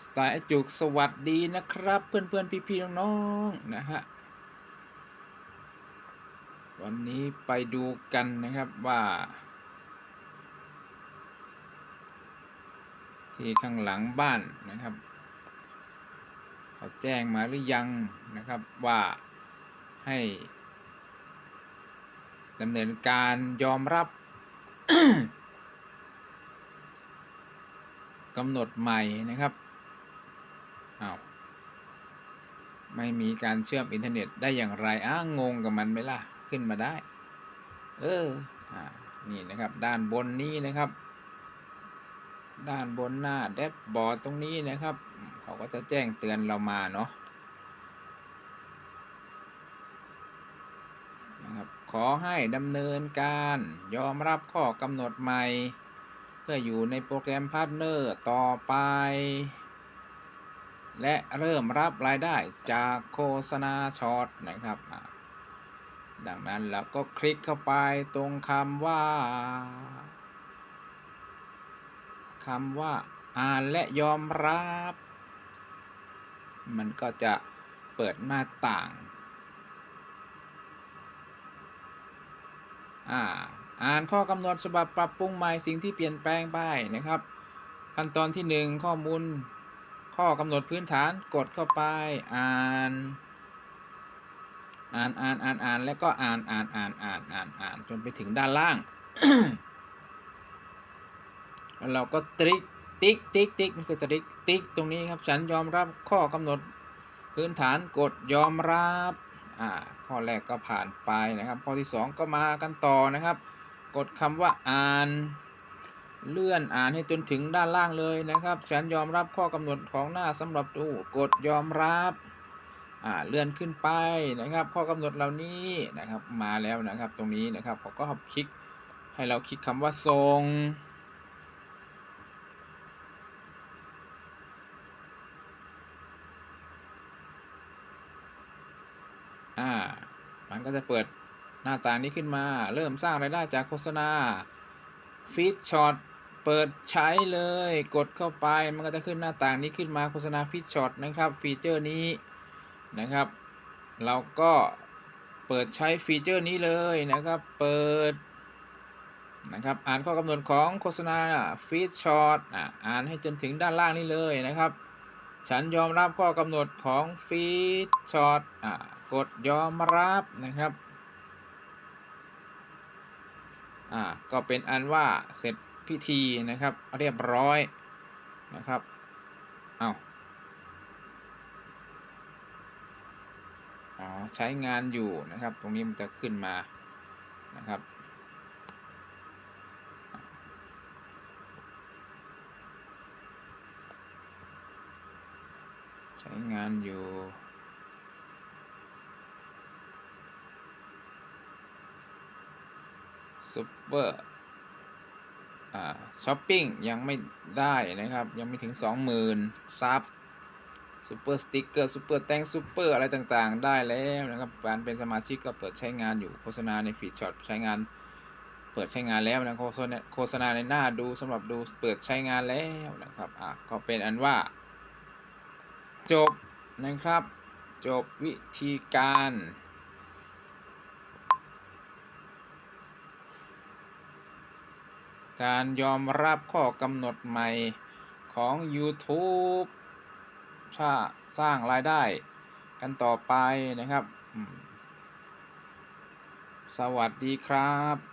สไตล์จุกสวัสดีนะครับ เพื่อนๆพี่ๆน้องๆนะฮะ วันนี้ไปดูกันนะครับว่า ที่ข้างหลังบ้านนะครับเขาแจ้งมาหรือยังนะครับว่าให้ดำเนินการยอมรับกำหนดใหม่นะครับ อ้าวไม่มีการเชื่อมอินเทอร์เน็ตได้อย่างไรอ้างงกับมันไหมล่ะ ขึ้นมาได้ เอออ่านี่นะครับ ด้านบนนี้นะครับ ด้านบนหน้าแดชบอร์ดตรงนี้นะครับ เขาก็จะแจ้งเตือนเรามาเนาะนะครับขอให้ดำเนินการยอมรับข้อกำหนดใหม่ เพื่ออยู่ในโปรแกรมพาร์ทเนอร์ต่อไป และเริ่มรับรายได้จากโฆษณาช็อตนะครับ ดังนั้นเราก็คลิกเข้าไปตรงคำว่าคำว่าอ่านและยอมรับ มันก็จะเปิดหน้าต่าง อ่าอ่านข้อกำหนดฉบับปรับปรุงใหม่สิ่งที่เปลี่ยนแปลงไปนะครับ ขั้นตอนที่ 1 ข้อมูล ข้อกำหนดพื้นฐานกดเข้าไปอ่านอ่านอ่านอ่านอ่านแล้วก็อ่านอ่านอ่านอ่านอ่านอ่านจนไปถึงด้านล่าง แล้วเราก็ติ๊กติ๊กติ๊กติ๊กไม่ใช่ติ๊กติ๊กตรงนี้ครับฉันยอมรับข้อกำหนดพื้นฐานกดยอมรับอ่าข้อแรกก็ผ่านไปนะครับ ข้อที่ 2 ก็มากันต่อนะครับ กดคำว่าอ่าน เลื่อนอ่านให้จนถึงด้านล่างเลยนะครับ ฉันยอมรับข้อกำหนดของหน้าสำหรับดูกดยอมรับอ่าเลื่อนขึ้นไปนะครับ ข้อกำหนดเหล่านี้นะครับมาแล้วนะครับ ตรงนี้นะครับเขาก็คลิกให้เราคลิกคำว่าส่งอ่ามันก็จะเปิดหน้าต่างนี้ขึ้นมา เริ่มสร้างรายได้จากโฆษณาฟีดช็อต เปิดใช้เลยกดเข้าไปมันก็จะขึ้นหน้าต่างนี้ขึ้นมาโฆษณาฟีดช็อตนะครับ ฟีเจอร์นี้นะครับ เราก็เปิดใช้ฟีเจอร์นี้เลยนะครับ เปิดนะครับอ่านข้อกำหนดของโฆษณาฟีดช็อตอ่านให้จนถึงด้านล่างนี้เลยนะครับ ฉันยอมรับข้อกำหนดของฟีดช็อตกดยอมรับนะครับอ่าก็เป็นอันว่าเสร็จ พิธีนะครับเรียบร้อยนะครับ เอาอ๋อใช้งานอยู่นะครับ ตรงนี้มันจะขึ้นมานะครับใช้งานอยู่ซุปเปอร์ ช้อปปิ้งยังไม่ได้นะครับ ยังไม่ถึง 20,000 ซับซูเปอร์สติ๊กเกอร์ซูเปอร์แตงซูเปอร์อะไรต่างๆ ได้แล้วนะครับการเป็นสมาชิกก็เปิดใช้งานอยู่โฆษณาในฟีดช็อตใช้งานเปิดใช้งานแล้วนะโฆษณาโฆษณาในหน้าดูสำหรับดูเปิดใช้งานแล้วนะครับอะก็เป็นอันว่า จบนะครับ จบวิธีการ การยอมรับข้อกำหนดใหม่ของ YouTube ถ้าสร้างรายได้กันต่อไปนะครับ สวัสดีครับ